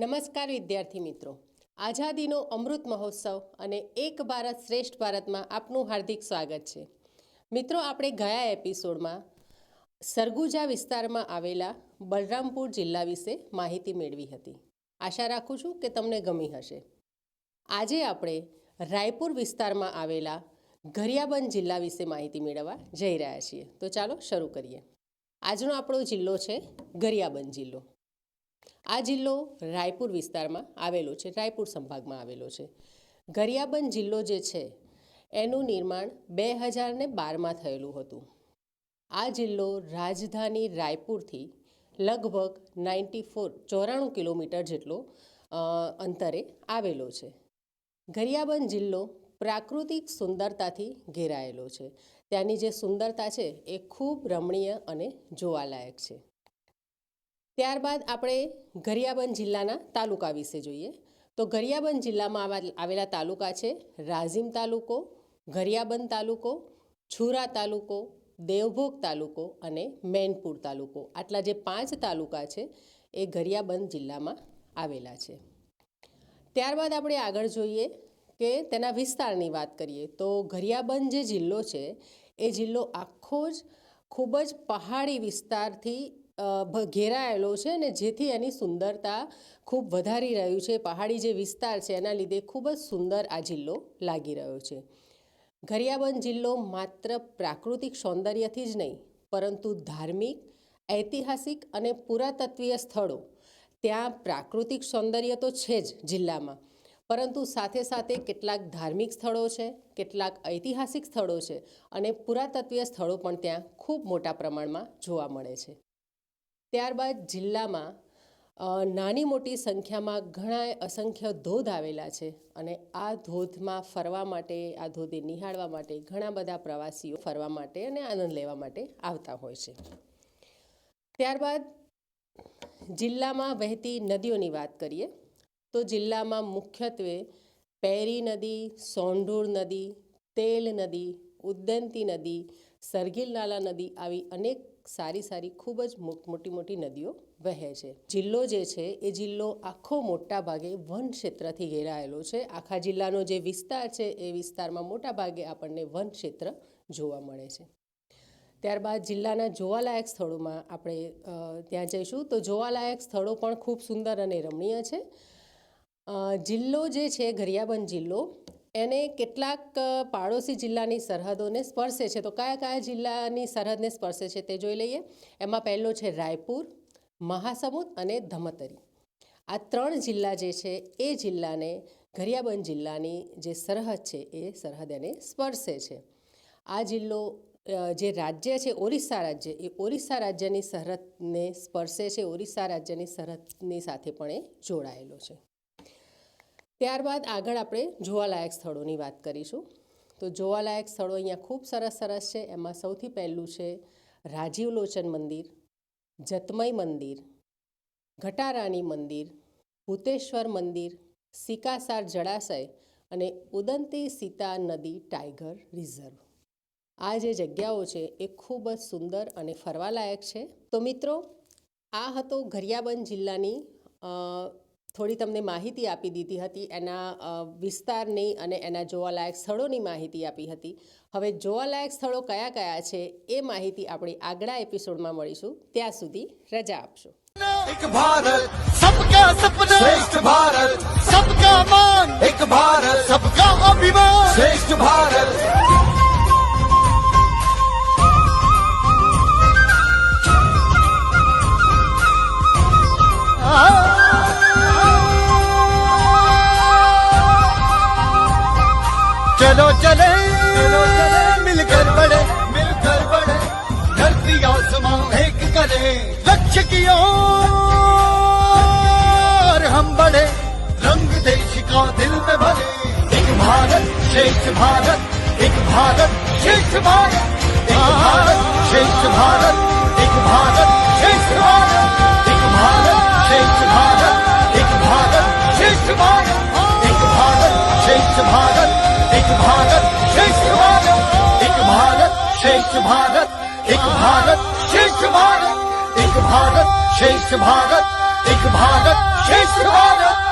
નમસ્કાર વિદ્યાર્થી મિત્રો. આઝાદીનો અમૃત મહોત્સવ અને એક ભારત શ્રેષ્ઠ ભારતમાં આપનું હાર્દિક સ્વાગત છે. મિત્રો, આપણે ગયા એપિસોડમાં સરગુજા વિસ્તારમાં આવેલા બલરામપુર જિલ્લા વિશે માહિતી મેળવી હતી. આશા રાખું છું કે તમને ગમી હશે. આજે આપણે રાયપુર વિસ્તારમાં આવેલા ઘરિયાબંધ જિલ્લા વિશે માહિતી મેળવવા જઈ રહ્યા છીએ. તો ચાલો શરૂ કરીએ. આજનો આપણો જિલ્લો છે ઘરિયાબંધ જિલ્લો. આ જિલ્લો રાયપુર વિસ્તારમાં આવેલો છે, રાયપુર સંભાગમાં આવેલો છે. ગરિયાબંધ જિલ્લો જે છે, એનું નિર્માણ બે હજાર ને બારમાં થયેલું હતું. આ જિલ્લો રાજધાની રાયપુરથી લગભગ નાઇન્ટી ફોર, ચોરાણું કિલોમીટર જેટલો અંતરે આવેલો છે. ગરિયાબંધ જિલ્લો પ્રાકૃતિક સુંદરતાથી ઘેરાયેલો છે. ત્યાંની જે સુંદરતા છે, એ ખૂબ રમણીય અને જોવાલાયક છે. ત્યારબાદ આપણે ગરિયાબંધ જિલ્લાના તાલુકા વિશે જોઈએ. તો ગરિયાબંધ જિલ્લામાં આવા- આવેલા તાલુકા છે રાઝીમ તાલુકો, ગરિયાબંધ તાલુકો, છુરા તાલુકો, દેવભોગ તાલુકો અને મેનપુર તાલુકો. આટલા જે પાંચ તાલુકા છે એ ગરિયાબંધ જિલ્લામાં આવેલા છે. ત્યારબાદ આપણે આગળ જોઈએ કે તેના વિસ્તારની વાત કરીએ તો ગરિયાબંધ જે જિલ્લો છે એ જિલ્લો આખો જ ખૂબ જ પહાડી વિસ્તારથી ઘેરાયેલો છે અને જેથી એની સુંદરતા ખૂબ વધારી રહ્યું છે. પહાડી જે વિસ્તાર છે એના લીધે ખૂબ જ સુંદર આ જિલ્લો લાગી રહ્યો છે. ઘરિયાબંધ જિલ્લો માત્ર પ્રાકૃતિક સૌંદર્યથી જ નહીં, પરંતુ ધાર્મિક, ઐતિહાસિક અને પુરાતત્વીય સ્થળો. ત્યાં પ્રાકૃતિક સૌંદર્ય તો છે જ જિલ્લામાં, પરંતુ સાથે સાથે કેટલાક ધાર્મિક સ્થળો છે, કેટલાક ઐતિહાસિક સ્થળો છે અને પુરાતત્વીય સ્થળો પણ ત્યાં ખૂબ મોટા પ્રમાણમાં જોવા મળે છે. ત્યારબાદ જિલ્લામાં નાની મોટી સંખ્યામાં ઘણા અસંખ્ય ધોધ આવેલા છે અને આ ધોધમાં ફરવા માટે, આ ધોધે નિહાળવા માટે ઘણા બધા પ્રવાસીઓ ફરવા માટે અને આનંદ લેવા માટે આવતા હોય છે. ત્યારબાદ જિલ્લામાં વહેતી નદીઓની વાત કરીએ, તો જિલ્લામાં મુખ્યત્વે પેરી નદી સોંઢુર નદી, તેલ નદી, ઉદ્દંતી નદી સરગીલ નાલા નદી આવી અનેક સારી સારી ખૂબ જ મોટી મોટી નદીઓ વહે છે. જિલ્લો જે છે, એ જિલ્લો આખો મોટા ભાગે વન ક્ષેત્રથી ઘેરાયેલો છે. આખા જિલ્લાનો જે વિસ્તાર છે, એ વિસ્તારમાં મોટા ભાગે આપણને વન ક્ષેત્ર જોવા મળે છે. ત્યારબાદ જિલ્લાના જોવાલાયક સ્થળોમાં આપણે ત્યાં જઈશું. તો જોવાલાયક સ્થળો પણ ખૂબ સુંદર અને રમણીય છે. જિલ્લો જે છે ઘરિયાબંધ જિલ્લો એને કેટલાક પાડોશી જિલ્લાની સરહદોને સ્પર્શે છે. તો કયા કયા જિલ્લાની સરહદને સ્પર્શે છે તે જોઈ લઈએ. એમાં પહેલો છે રાયપુર, મહાસમુદ અને ધમતરી. આ ત્રણ જિલ્લા જે છે એ જિલ્લાને, ઘરિયાબંધ જિલ્લાની જે સરહદ છે એ સરહદ એને સ્પર્શે છે. આ જિલ્લો જે રાજ્ય છે, ઓરિસ્સા રાજ્ય, એ ઓરિસ્સા રાજ્યની સરહદને સ્પર્શે છે. ઓરિસ્સા રાજ્યની સરહદની સાથે પણ એ જોડાયેલો છે. ત્યારબાદ આગળ આપણે જોવાલાયક સ્થળોની વાત કરીશું. તો જોવાલાયક સ્થળો અહીંયા ખૂબ સરસ સરસ છે. એમાં સૌથી પહેલું છે રાજીવ લોચન મંદિર, જતમય મંદિર ઘટારાણી મંદિર, ભૂતેશ્વર મંદિર, સિકાસાર જળાશય અને ઉદંતી સીતા નદી ટાઈગર રિઝર્વ. આ જે જગ્યાઓ છે એ ખૂબ જ સુંદર અને ફરવાલાયક છે. તો મિત્રો, આ હતો ઘરિયાબંધ જિલ્લાની થોડી તમને માહિતી આપી દીધી હતી, એના વિસ્તારની અને એના જોવાલાયક સ્થળોની માહિતી આપી હતી. હવે જોવાલાયક સ્થળો કયા કયા છે એ માહિતી આપણી આગળ એપિસોડમાં મળીશું. ત્યાં સુધી રજા આપશો. એક ભારત ભારત ભારત ભારત लक्ष्य की ओर हम बढ़े रंग देश का दिल में भरे एक भारत श्रेष्ठ भारत एक भारत श्रेष्ठ भारत एक भारत श्रेष्ठ भारत एक भारत श्रेष्ठ भारत एक भारत श्रेष्ठ भारत एक भारत श्रेष्ठ भारत एक भारत श्रेष्ठ भारत एक भारत श्रेष्ठ भारत एक भारत श्रेष्ठ भारत એક ભારત શ્રેષ્ઠ ભારત એક ભારત શ્રેષ્ઠ ભારત